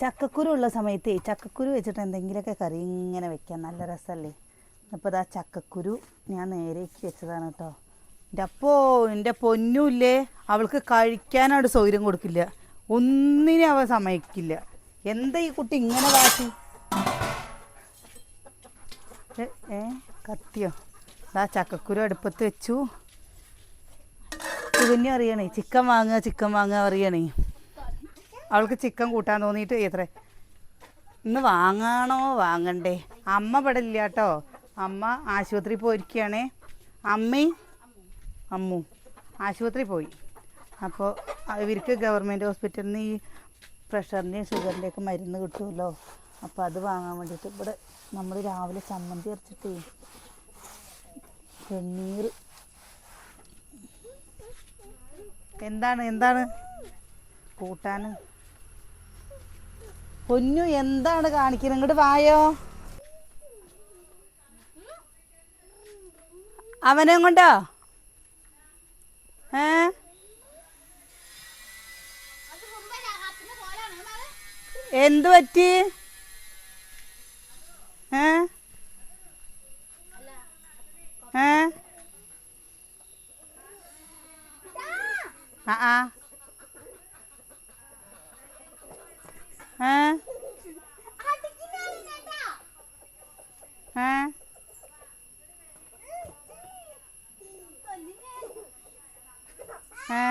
ചക്കക്കുരു ഉള്ള സമയത്ത് ചക്കക്കുരു വെച്ചിട്ട് എന്തെങ്കിലുമൊക്കെ കറി ഇങ്ങനെ വെക്കാം. നല്ല രസമല്ലേ അപ്പോൾ ഇതാ ചക്കക്കുരു ഞാൻ നേരേക്ക് വെച്ചതാണ് കേട്ടോ എന്റെ അപ്പോ എന്റെ പൊന്നുമില്ലേ അവൾക്ക് കഴിക്കാനോട് സൗകര്യം കൊടുക്കില്ല. ഒന്നിനും അവ സമ്മതിക്കില്ല. എന്താ ഈ കുട്ടി ഇങ്ങനെ കാട്ടി ഏ, കത്തിയോ? ദാ ചക്കക്കുരു അടുപ്പത്ത് വെച്ചു. പിന്നെ അറിയണേ ചിക്കൻ വാങ്ങുക ചിക്കൻ വാങ്ങുക അറിയണേ. അവൾക്ക് ചിക്കൻ കൂട്ടാൻ തോന്നിയിട്ട് എത്രേ? ഇന്ന് വാങ്ങാണോ? വാങ്ങണ്ടേ. അമ്മ ഇവിടെ ഇല്ല കേട്ടോ. അമ്മ ആശുപത്രി പോയിരിക്കുകയാണേ. അമ്മയും അമ്മു. ആശുപത്രി പോയി. അപ്പോൾ ഇവർക്ക് ഗവൺമെന്റ് ഹോസ്പിറ്റലിൽ നിന്ന് ഈ പ്രഷറിന്റെയും ഷുഗറിന്റെയൊക്കെ മരുന്ന് കിട്ടുമല്ലോ. അപ്പോൾ അത് വാങ്ങാൻ വേണ്ടിയിട്ട് ഇവിടെ നമ്മൾ രാവിലെ ചമ്മന്തി അരച്ചിട്ട് വെണ്ണീർ എന്താണ്? എന്താണ്? കൂട്ടാൻ. പൊന്നു എന്താണ് കാണിക്കുന്നത്? ഇങ്ങോട്ട് വായോ? അവനെ കൊണ്ടോ ഏ? എന്ത് പറ്റി? ഏ? ഏ? ആ ആ. ഏ ഏ ഏ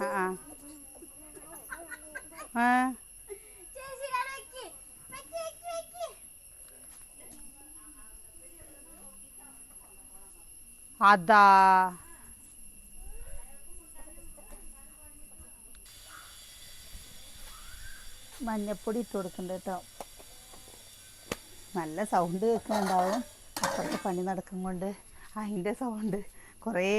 ആ ആ ഏ മഞ്ഞപ്പൊടി ഇട്ട് കൊടുക്കുന്നുണ്ട് കേട്ടോ. നല്ല സൗണ്ട് കേൾക്കുന്നുണ്ടാവും. അപ്പുറത്തെ പണി നടക്കും കൊണ്ട് അതിന്റെ സൗണ്ട് കുറേ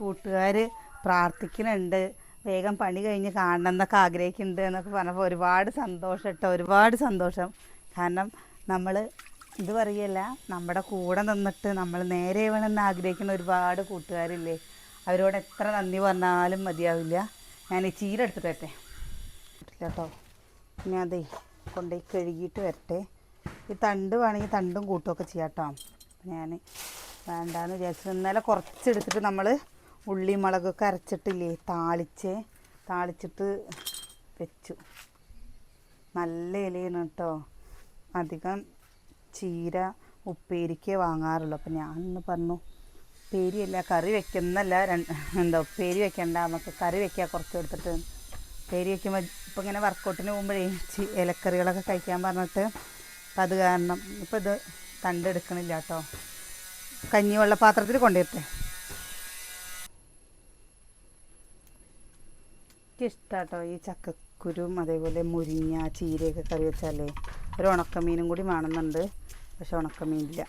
കൂട്ടുകാർ പ്രാർത്ഥിക്കുന്നുണ്ട്. വേഗം പണി കഴിഞ്ഞ് കാണണം എന്നൊക്കെ ആഗ്രഹിക്കുന്നുണ്ട് എന്നൊക്കെ പറഞ്ഞപ്പോൾ ഒരുപാട് സന്തോഷം കേട്ടോ. ഒരുപാട് സന്തോഷം. കാരണം നമ്മൾ ഇത് പറയല്ല നമ്മുടെ കൂടെ നിന്നിട്ട് നമ്മൾ നേരെ വേണമെന്ന് ആഗ്രഹിക്കുന്ന ഒരുപാട് കൂട്ടുകാരില്ലേ? അവരോട് എത്ര നന്ദി പറഞ്ഞാലും മതിയാവില്ല. ഞാൻ ഈ ചീര എടുത്തിട്ട് കേട്ടോ. ഞാൻ അതേ കൊണ്ടുപോയി കഴുകിയിട്ട് വരട്ടെ. ഈ തണ്ട് വേണമെങ്കിൽ തണ്ടും കൂട്ടുമൊക്കെ ചെയ്യാം കേട്ടോ. ഞാൻ വേണ്ടാന്ന് വിചാരിച്ചു ഇന്നലെ കുറച്ചെടുത്തിട്ട് നമ്മൾ ഉള്ളി മുളകൊക്കെ അരച്ചിട്ടില്ലേ താളിച്ച് താളിച്ചിട്ട് വെച്ചു. നല്ല ഇലയാണ് കേട്ടോ. അധികം ചീര ഉപ്പേരിക്കേ വാങ്ങാറുള്ളൂ. അപ്പം ഞാൻ ഇന്ന് പറഞ്ഞു ഉപ്പേരിയല്ല കറി വെക്കുന്നല്ല എന്താ ഉപ്പേരി വെക്കണ്ട നമുക്ക് കറി വെക്കുക കുറച്ച് എടുത്തിട്ട്. ഉപ്പേരി വയ്ക്കുമ്പോൾ ഇപ്പം ഇങ്ങനെ വർക്കൗട്ടിന് പോകുമ്പോഴേ ഇലക്കറികളൊക്കെ കഴിക്കാൻ പറഞ്ഞിട്ട് അപ്പം അത് കാരണം ഇപ്പം ഇത് തണ്ടെടുക്കണില്ല കേട്ടോ. കഞ്ഞി വെള്ളപ്പാത്രത്തിൽ കൊണ്ടുവരട്ടെ. എനിക്കിഷ്ടാട്ടോ ഈ ചക്കക്കുരും അതേപോലെ മുരിങ്ങ ചീരയൊക്കെ കറി വെച്ചാലേ. ഒരു ഉണക്കമീനും കൂടി വേണമെന്നുണ്ട് പക്ഷെ ഉണക്കമീനില്ല.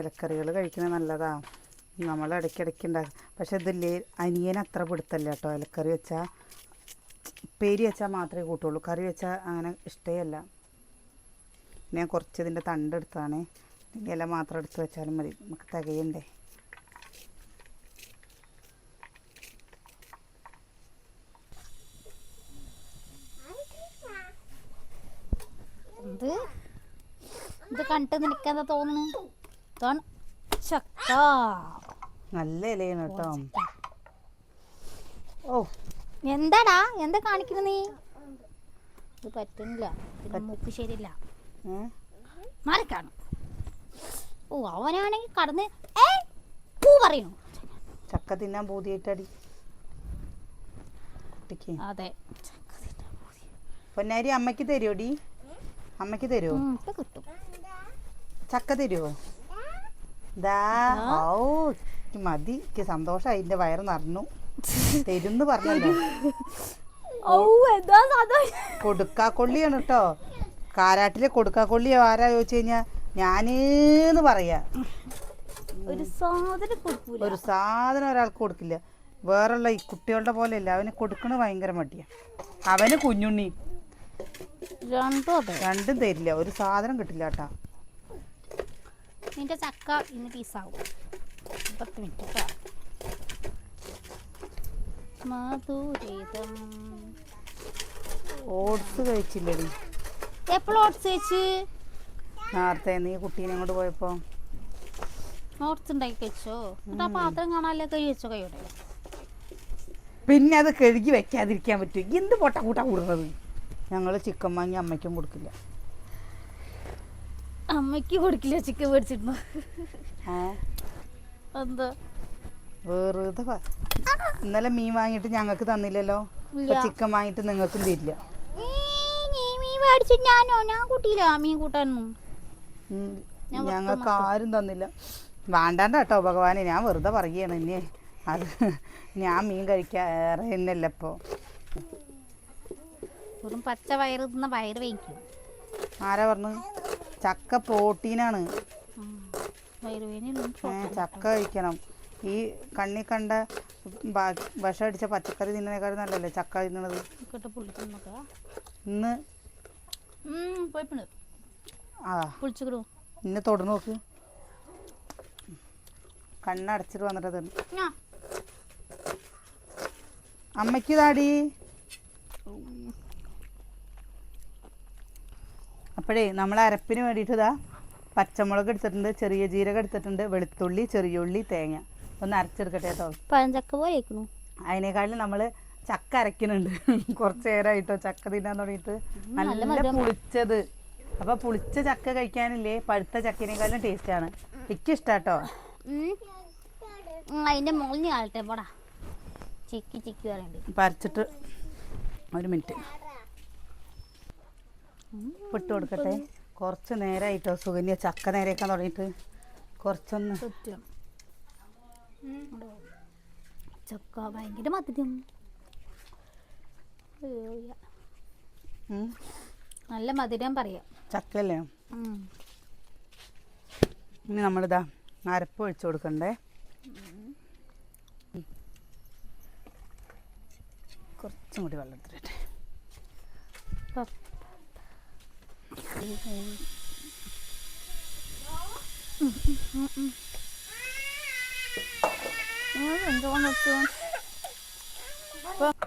ഇലക്കറികൾ കഴിക്കുന്നത് നല്ലതാ. നമ്മൾ ഇടയ്ക്കിടയ്ക്ക് ഉണ്ടാക്കും പക്ഷെ ഇതില്ലേ അനിയൻ അത്ര പിടുത്തല്ല കേട്ടോ ഇലക്കറി വെച്ചാൽ പേരി വെച്ചാൽ മാത്രമേ കൂട്ടുള്ളൂ. കറി വെച്ചാൽ അങ്ങനെ ഇഷ്ടമല്ല ഞാൻ കുറച്ച് ഇതിന്റെ തണ്ടെടുത്താണ് ഇല മാത്രം എടുത്ത് വെച്ചാലും മതി. നമുക്ക് തികയണ്ടേ. ഇത് ഇത് കണ്ടിട്ട് നിനക്ക് എന്താ തോന്നുന്നു ചക്ക. നല്ല ഇലയാണ് കേട്ടോ. ഓ. എന്താടാ? എന്താ കാണിക്കുന്നു നീ? ഇത് പറ്റുന്നില്ല പിന്നെ മൂക്ക് ശരിയില്ല? മാറിക്കാണും ഓ അവനാണെങ്കിൽ കടന്ന് ഏ? പൂ പറയണു. ചക്ക തിന്നാൻ പൂതിയായിട്ടടി. കുട്ടിക്ക്. അതെ. പൊന്നാരി അമ്മയ്ക്ക് തരുമോടി അമ്മയ്ക്ക് തരുമോ കിട്ടും. ചക്ക തരുമോ ദാ ഓ എനിക്ക് മതി എനിക്ക് സന്തോഷമായി എന്റെ വയറ് നിറഞ്ഞു. തരുന്ന് പറഞ്ഞല്ലോ. കൊടുക്കാക്കൊള്ളിയാണ് കേട്ടോ കാരാട്ടിലെ കൊടുക്കാക്കൊള്ളി ആരാ ചോദിച്ചു കഴിഞ്ഞാൽ ഞാനേന്ന് പറയാ. ഒരു സാധനം ഒരു സാധനം ഒരാൾക്ക് കൊടുക്കില്ല. വേറുള്ള ഈ കുട്ടികളുടെ പോലെയല്ല അവന് കൊടുക്കണ ഭയങ്കര മടിയാ. അവന് കുഞ്ഞുണ്ണി. രണ്ടും തരില്ല ഒരു സാധനം കിട്ടില്ല കേട്ടാ നിന്റെ ചക്ക ഇന്ന് പീസാവും. പത്ത് മിനിറ്റ് കേട്ടോ മധുരിതം. ഓട്സ് കഴിച്ചില്ലടി. എപ്പോഴും ഓട്സ് കഴിച്ച്? നേരത്തെ നീ കുട്ടീനെ കൊണ്ട് പോയപ്പോ. ഓട്സ് ഉണ്ടാക്കി കഴിച്ചോ? എന്നിട്ട് ആ പാത്രം കാണാനല്ലേ കഴുകി വെച്ചോ കൈയോടെ? പിന്നെ അത് കഴുകി വെക്കാതിരിക്കാൻ പറ്റും എന്ത് പൊട്ട കൂട്ടാ കൂടുന്നത്? ഞങ്ങൾ ചിക്കൻ വാങ്ങി അമ്മയ്ക്കും കൊടുക്കില്ല. അമ്മയ്ക്ക് കൊടുക്കില്ല ചിക്കൻ മേടിച്ചിരുന്നു. എന്താ? വെറുതെ ഇന്നലെ മീൻ വാങ്ങിട്ട് ഞങ്ങൾക്ക് തന്നില്ലല്ലോ. ചിക്കൻ വാങ്ങിട്ട് നിങ്ങൾക്കും തരില്ല. ഞങ്ങൾക്ക് ആരും തന്നില്ല. വേണ്ടാണ്ട കേട്ടോ ഭഗവാനെ ഞാൻ വെറുതെ പറയുകയാണ് ഇനി. അത് ഞാൻ മീൻ കഴിക്കാറ് തന്നെയല്ല ഇപ്പോൾ വെറും പച്ച വയറ് തിന്ന വയറ് വയ്ക്കും ആരാ പറഞ്ഞു ചക്ക പ്രോട്ടീനാണ്. ചക്ക കഴിക്കണം. ഈ കണ്ണി കണ്ട വിഷം അടിച്ച പച്ചക്കറി തിന്നതിനേക്കാളും നല്ലല്ലേ ചക്ക തിന്നണത്? ഇന്ന് ആ. ഇന്ന് തൊടു നോക്ക്. കണ്ണടച്ചിട്ട് വന്നിട്ട് തിന്നു. ഞാൻ അമ്മയ്ക്ക് താടി അപ്പോഴേ നമ്മൾ അരപ്പിന് വേണ്ടിയിട്ട് ഇതാ പച്ചമുളക് എടുത്തിട്ടുണ്ട് ചെറിയ ജീരകം എടുത്തിട്ടുണ്ട് വെളുത്തുള്ളി ചെറിയ ഉള്ളി തേങ്ങ. ഒന്ന് അരച്ചെടുക്കട്ടെ കേട്ടോ. പഴഞ്ചക്ക പോലെ അതിനേക്കാളും നമ്മൾ ചക്ക അരക്കുന്നുണ്ട് കുറച്ച് നേരമായിട്ടോ ചക്ക തിന്നാൻ തുടങ്ങിയിട്ട്. നല്ല. പുളിച്ചത്. അപ്പൊ പുളിച്ച ചക്ക കഴിക്കാനില്ലേ? പഴുത്ത ചക്കിനേക്കാളും ആണ്. എനിക്ക് ഇഷ്ടാട്ടോ അതിന്റെ മുകളിൽ ആളട്ടെ പോടാ. ചിക്കി ചിക്കി പറയണ്ട്. അപ്പം അരച്ചിട്ട് ഒരു മിനിറ്റ് ഇട്ട് കൊടുക്കട്ടെ. കുറച്ച് നേരമായിട്ടോ സുഗന്യ ചക്ക നേരെയൊക്കെ തുടങ്ങിയിട്ട്. കുറച്ചൊന്ന് സത്യം. ചക്ക ഭയങ്കര മധുരം. നല്ല മധുരം പറയാം. ചക്കല്ലേ. ഇനി നമ്മളിതാ അരപ്പ് ഒഴിച്ചു കൊടുക്കണ്ടേ? കുറച്ചും കൂടി വെള്ളം എടുത്തിട്ടെ പ- നിങ്ങൾ എന്തോന്ന് വെച്ചു?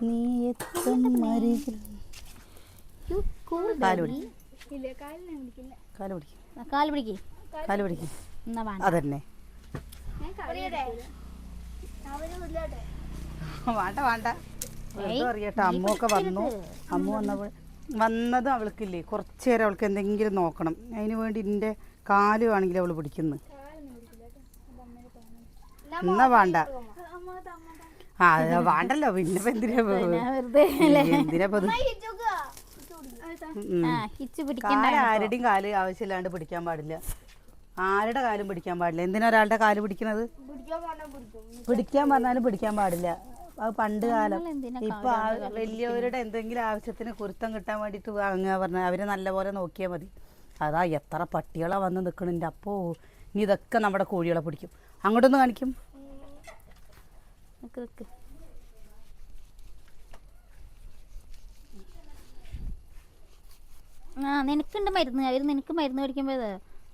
നീ എത്തും അരികിൽ യു, cool കാൽ. കാൽ പിടിക്കും. കാൽ പിടിക്ക് കാൽ പിടിക്കും അതന്നെ വേണ്ട. വേണ്ട അറിയട്ടെ. അമ്മൊക്കെ വന്നു. അമ്മ വന്നപ്പോൾ വന്നത് അവൾക്കില്ലേ? കുറച്ച് നേരം അവൾക്ക് എന്തെങ്കിലും നോക്കണം. അതിന് വേണ്ടി എന്റെ കാൽ അവൾ പിടിക്കുന്നു. എന്നാ വേണ്ട. ആ വേണ്ടല്ലോ. പിന്നെ എന്തിനാ ഇപ്പൊ- ഞാൻ വെറുതെ അല്ലേ? എന്തിനാ ആരുടെയും കാൽ ആവശ്യമില്ലാണ്ട് പിടിക്കാൻ പാടില്ല. ആരുടെ കാലും പിടിക്കാൻ പാടില്ല? എന്തിനാ ഒരാളുടെ കാൽ പിടിക്കണത്? പിടിക്കാൻ പറഞ്ഞാലും പിടിക്കാൻ പാടില്ല. അത് പണ്ട് കാലം. ഇപ്പൊ വലിയവരുടെ എന്തെങ്കിലും ആവശ്യത്തിന് കുരുത്തം കിട്ടാൻ വേണ്ടിട്ട് വാങ്ങുക പറഞ്ഞാൽ അവരെ നല്ലപോലെ നോക്കിയാൽ മതി. അതാ എത്ര പട്ടികളാ വന്ന് നിൽക്കണിന്റെ അപ്പോ. ഇനി ഇതൊക്കെ നമ്മുടെ കോഴികളെ പിടിക്കും. അങ്ങോട്ടൊന്ന് കാണിക്കും. ആ നിനക്കുണ്ട് മരുന്ന്. അവർ നിനക്ക് മരുന്ന് പിടിക്കുമ്പോ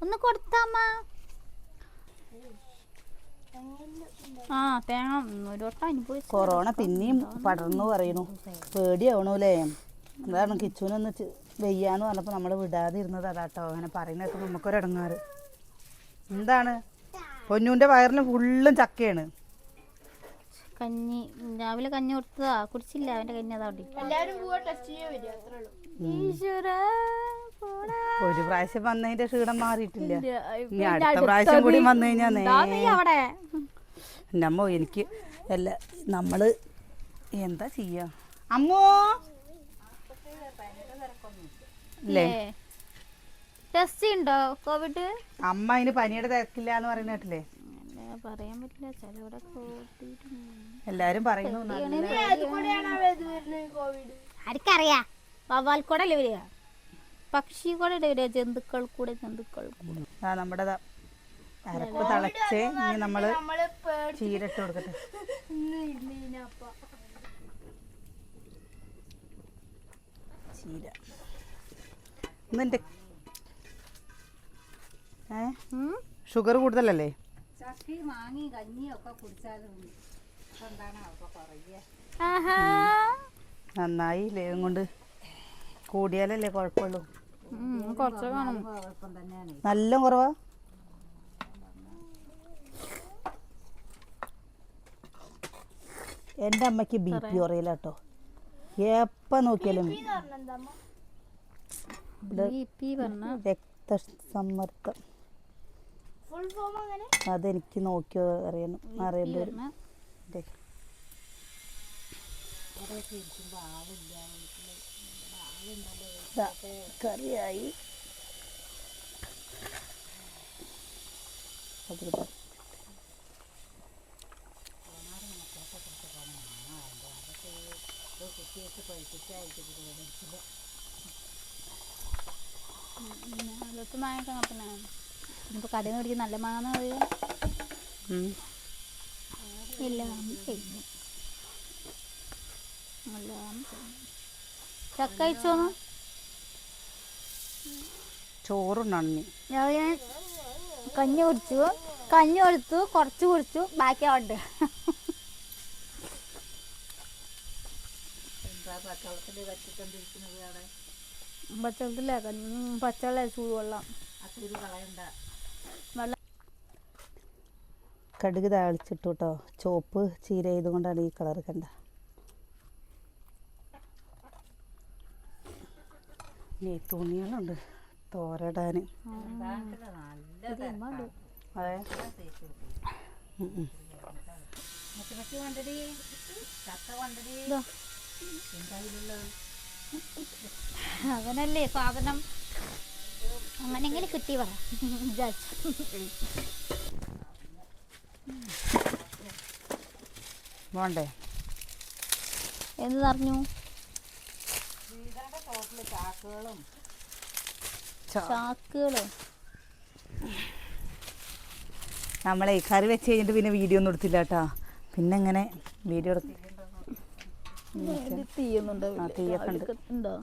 ഒന്ന് കൊടുത്താമ്മ ആ തേങ്ങ ഒരു വട്ടം അനുഭവിച്ചു കൊറോണ പിന്നെയും പടർന്നു പറയുന്നു. പേടിയാവണൂലേ അതാണ് കിച്ചുവിനൊന്ന് വെയ്യാന്ന് പറഞ്ഞപ്പോൾ നമ്മൾ വിടാതിരുന്നത് അതാട്ടോ അങ്ങനെ പറയുന്നതൊക്കെ നമുക്കൊരിടങ്ങാറ്. എന്താണ്? പൊന്നൂന്റെ വയറിന് ഫുള്ളും ചക്കയാണ്. കഞ്ഞി രാവിലെ കഞ്ഞി കൊടുത്തതാ. കുടിച്ചില്ല. അവന്റെ കഞ്ഞി അതാ അവിടെ അത്രേ പോടാ. ഒരു പ്രാവശ്യം വന്നതിന്റെ ക്ഷീണം മാറിയിട്ടില്ല. ഇനി അടുത്ത പ്രാവശ്യം കൂടി വന്നു കഴിഞ്ഞാൽ അവിടെ? എന്റെ എനിക്ക് അല്ല നമ്മൾ എന്താ ചെയ്യാ? അമ്മോ! അല്ലേ ടെസ്റ്റ് ഉണ്ടോ കോവിഡ്? അമ്മ അതിന് പനിയുടെ തിരക്കില്ല എന്ന് പറയുന്ന കേട്ടില്ലേ? പറയാൻ പറ്റില്ല ചിലവിടെ എല്ലാരും പറയുന്നു ആർക്കറിയാ? വവ്വാൽ കൂടെ അല്ലേ വരിക പക്ഷി കൂടെ അല്ലേ വരിക ജന്തുക്കൾ കൂടെ ജന്തുക്കൾ കൂടെ ആ നമ്മുടെ അരപ്പ് തിളച്ച് ഇനി നമ്മൾ ചീരട്ട് കൊടുക്കട്ടെ. ചീര. ഏ? ഉം? ഷുഗർ കൂടുതലല്ലേ? ചക്കി മാങ്ങി കഞ്ഞിയൊക്കെ കുടിച്ചാലും എന്താണ് അപ്പൊ കുറയ്യ ആഹാ നന്നായി ലേവും കൊണ്ട്? കൂടിയാലല്ലേ കുഴപ്പമുള്ളൂ. ഉം, കുറച്ച് കാണും. നല്ല കുറവാ. എന്റെ അമ്മയ്ക്ക് ബി പി കുറയില്ല കേട്ടോ എപ്പോൾ നോക്കിയാലും രക്തസമ്മർദ്ദം. അതെനിക്ക് നോക്കി അറിയണം അറിയേണ്ടി വരും. കറിയായി. ഇനിയിപ്പോൾ കടയിൽ നിന്ന് മേടിക്കുന്ന നല്ല മാങ്ങ പറയുക ഉം. എല്ലാം കഴിഞ്ഞു. ചക്ക അയച്ചോന്നു ചോറുണ്ടാണ് നീ ഞാൻ കഞ്ഞി കുടിച്ചു. കഞ്ഞി കൊടുത്തു കുറച്ച് കുടിച്ചു ബാക്കി പച്ചവെള്ളത്തില്ല പച്ചവെള്ളം ചൂടുവെള്ളം. വെള്ളം കടുക് താളിച്ചിട്ടു കേട്ടോ ചോപ്പ് ചീര ചെയ്തുകൊണ്ടാണ് ഈ കളർ കണ്ട നീ തുണികളുണ്ട് തോരടാൻ. അതെ അവനല്ലേ സാധനം. അങ്ങനെങ്കിലും കിട്ടി പറ. വിചാരിച്ചു. വേണ്ടേ എന്ത് പറഞ്ഞു? തോട്ടിൽ ചാക്കുകളും. ചാക്കുകളോ. നമ്മളെ കറി വെച്ച് കഴിഞ്ഞിട്ട് പിന്നെ വീഡിയോ ഒന്നും എടുത്തില്ല കേട്ടോ. പിന്നെ ഇങ്ങനെ വീഡിയോ എടുത്ത് തീയൊക്കെ ഉണ്ട്.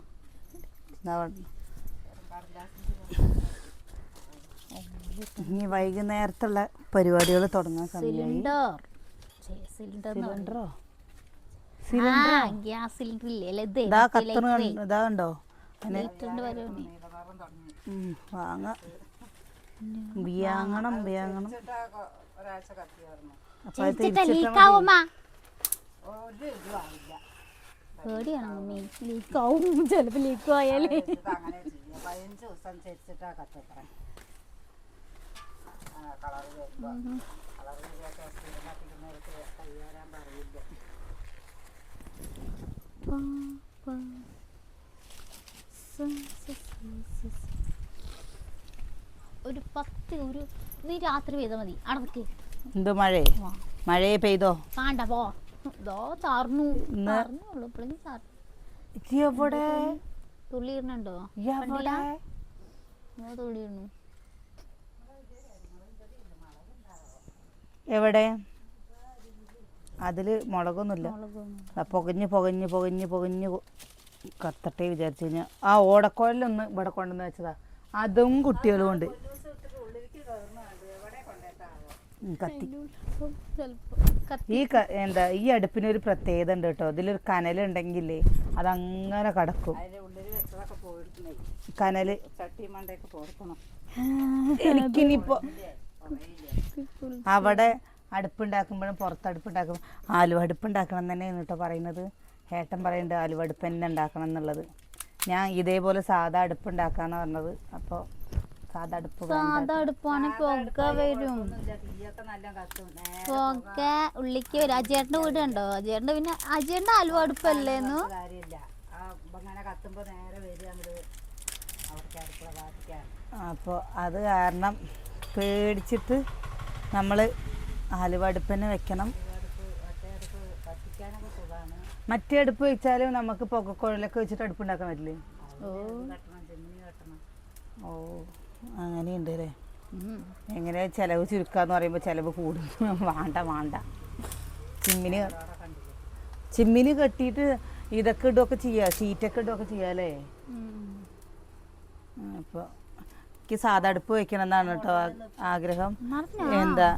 ഇനി വൈകുന്നേരത്തുള്ള പരിപാടികൾ തുടങ്ങാൻ സമയം സിലിണ്ടർ. സിലിണ്ടർ സിലിണ്ടറോ? ഗ്യാസ് ഉം, വാങ്ങ. ഇതും ആയില്ല പേടിയാണ് മമ്മി? ലീക്കാവും ചിലപ്പോ ലീക്ക് ആയാലേ. അങ്ങനെ ചെയ്യാം. പതിനഞ്ച് ദിവസം ചരിച്ചിട്ടാ കത്തത്ര കളർ കളർ കത്തിക്കുന്നവർക്ക് കൈകാരാൻ പറയില്ല. ഒരു പത്ത് ഒരു നീ രാത്രി പെയ്താൽ മതി. അടക്ക് എന്ത് മഴേ? മഴയെ പെയ്തോ? കാണ്ട പോ. ഇതോ താർന്നു താർന്നുള്ളൂ ഇജ്ജ് എവിടെ? തുള്ളി ഇടണുണ്ടോ? ഇയ്യ് എവിടെ? ഇങ്ങോ തുള്ളി ഇടണു. എവിടെ? അതിൽ മുളകൊന്നുമില്ല. പൊകഞ്ഞ് പൊകഞ്ഞ് പുകഞ്ഞ് പുകഞ്ഞ് കത്തട്ടെ വിചാരിച്ചു കഴിഞ്ഞാൽ ആ ഓടക്കോലിലൊന്ന് ഇവിടെ കൊണ്ടുവന്ന് വെച്ചതാ. അതും കുട്ടികളും ഉണ്ട് കത്തി. ഈ എന്താ ഈ അടുപ്പിന് ഒരു പ്രത്യേകത ഉണ്ട് കേട്ടോ. ഇതിലൊരു കനലുണ്ടെങ്കിലേ അതങ്ങനെ കടക്കും. കനൽ. എനിക്കിനിപ്പോ അവിടെ അടുപ്പുണ്ടാക്കുമ്പോഴും പുറത്ത് അടുപ്പുണ്ടാക്കുമ്പോൾ ആലുവ അടുപ്പുണ്ടാക്കണം തന്നെയാണ് കേട്ടോ പറയുന്നത്. ഏട്ടൻ പറയുന്നുണ്ട് ആലുവ അടുപ്പ് തന്നെ ഉണ്ടാക്കണം എന്നുള്ളത്. ഞാൻ ഇതേപോലെ സാധാ അടുപ്പുണ്ടാക്കാന്ന് പറഞ്ഞത്. അപ്പോൾ സാധാ അടുപ്പ്. സാധാ അടുപ്പാണ് പുക വരും. പുക ഉള്ളിക്ക് വരും. അജേട്ടന്റെ വീട് ഉണ്ടോ അജേട്ടന്റെ പിന്നെ അജേട്ടന്റെ ആലുവ അടുപ്പല്ലേന്നു അപ്പോൾ അത് കാരണം പേടിച്ചിട്ട് നമ്മൾ ആലുവ അടുപ്പ് വെക്കണം. അടുപ്പ് അടുപ്പ് മറ്റേ അടുപ്പ് വെച്ചാലും നമുക്ക് പുകക്കുഴലൊക്കെ വെച്ചിട്ട് അടുപ്പുണ്ടാക്കാൻ പറ്റില്ലേ? ഓ. അങ്ങനെയുണ്ട് അല്ലേ. എങ്ങനെ ചിലവ് ചുരുക്കാന്ന് പറയുമ്പോൾ ചിലവ് കൂടും. വേണ്ട വേണ്ട. ചിമ്മിന് ചിമ്മിന് കെട്ടിയിട്ട് ഇതൊക്കെ ഇടുകയൊക്കെ ചെയ്യാം ഷീറ്റൊക്കെ ഇടുകയൊക്കെ ചെയ്യാല്ലേ. അപ്പോൾ എനിക്ക് സാധാ അടുപ്പ് വെക്കണം എന്നാണ് കേട്ടോ ആഗ്രഹം. എന്താ?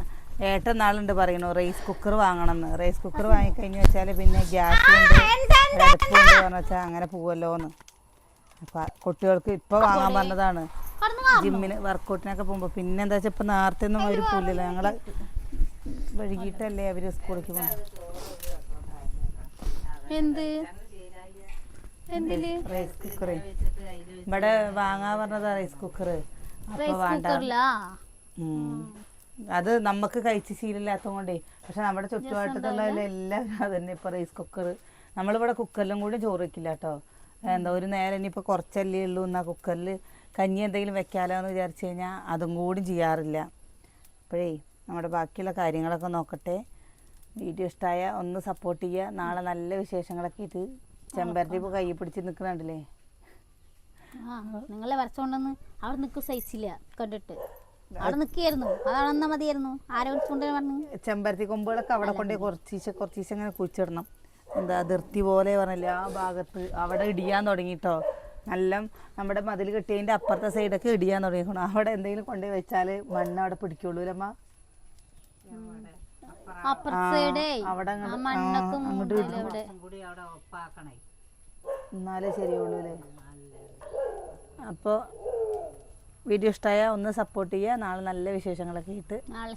ഏട്ടൻ നാളുണ്ട് പറയണു റൈസ് കുക്കർ വാങ്ങണം എന്ന് റൈസ് കുക്കർ വാങ്ങിക്കഴിഞ്ഞു വെച്ചാൽ പിന്നെ ഗ്യാസ് ഉണ്ട് അടുപ്പുണ്ട് പറഞ്ഞു വെച്ചാൽ അങ്ങനെ പോവല്ലോന്ന്. അപ്പൊ കുട്ടികൾക്ക് ഇപ്പൊ വാങ്ങാൻ പറഞ്ഞതാണ്. ജിമ്മിന് വർക്കൗട്ടിനൊക്കെ പോകുമ്പോ പിന്നെ എന്താ വെച്ചാൽ ഇപ്പൊ നേരത്തെ ഒന്നും അവർ പോലില്ല ഞങ്ങളെ വൈകിട്ടല്ലേ അവർ സ്കൂളിലേക്ക് പോകുന്നത് എന്ത്? Rice cooker. ഇവിടെ വാങ്ങാ പറഞ്ഞതാ റൈസ് കുക്കർ. അപ്പൊ വേണ്ട. അത് നമുക്ക് കഴിച്ച് ശീലമില്ലാത്തത് കൊണ്ടേ പക്ഷെ നമ്മുടെ ചുറ്റുപാട്ടത്തുള്ള എല്ലാവരും അത് തന്നെ ഇപ്പൊ റൈസ് കുക്കർ നമ്മളിവിടെ കുക്കറിലും കൂടി ചോറ് വെക്കില്ല കേട്ടോ എന്താ ഒരു നേരം ഇനിയിപ്പോൾ കുറച്ചല്ലേ ഉള്ളൂ എന്നാ കുക്കറിൽ കഞ്ഞി എന്തെങ്കിലും വെക്കാലോ എന്ന് വിചാരിച്ചു കഴിഞ്ഞാൽ അതും കൂടി ചെയ്യാറില്ല. അപ്പോഴേ നമ്മുടെ ബാക്കിയുള്ള കാര്യങ്ങളൊക്കെ നോക്കട്ടെ. വീഡിയോ ഇഷ്ടമായ ഒന്ന് സപ്പോർട്ട് ചെയ്യുക നാളെ നല്ല വിശേഷങ്ങളൊക്കെ ഇത് ചെമ്പരത്തി ഇപ്പോൾ കൈ പിടിച്ച് നിൽക്കുന്നുണ്ടല്ലേ നിങ്ങളെ വരച്ചോണ്ടെന്ന് അവിടെ നിൽക്കും സഹിച്ചില്ല കണ്ടിട്ട്. അവിടെ നിൽക്കായിരുന്നു അതാണെന്നാ മതിയായിരുന്നു. ആരെ വിളിച്ചുകൊണ്ട് പറഞ്ഞു? ചെമ്പരത്തി കൊമ്പുകളൊക്കെ അവിടെ കൊണ്ടേ കുറച്ചീശെ കുറച്ചീശെ ഇങ്ങനെ കുഴിച്ചിടണം. എന്താ അതിർത്തി പോലെ പറഞ്ഞില്ല ആ ഭാഗത്ത് അവിടെ ഇടിയാൻ തുടങ്ങിട്ടോ. നല്ല നമ്മുടെ മതിൽ കെട്ടിയതിന്റെ അപ്പുറത്തെ സൈഡൊക്കെ ഇടിയാൻ തുടങ്ങിക്കണം. അവിടെ എന്തെങ്കിലും കൊണ്ടുപോയി വെച്ചാൽ മണ്ണ് അവിടെ പിടിക്കുള്ളൂ അമ്മ? അപ്പുറത്തെ സൈഡേ അവിടെ ആ അങ്ങോട്ട് മണ്ണൊക്കെ ആ, ഇവിടെ കൂടി അവിടെ. ഒപ്പാക്കണേ എന്നാലേ ശരിയുള്ളൂ അല്ലേ? അപ്പോൾ വീഡിയോ ഇഷ്ടമായ ഒന്ന് സപ്പോർട്ട് ചെയ്യുക നാളെ നല്ല വിശേഷങ്ങളൊക്കെ ഇട്ട് നാളെ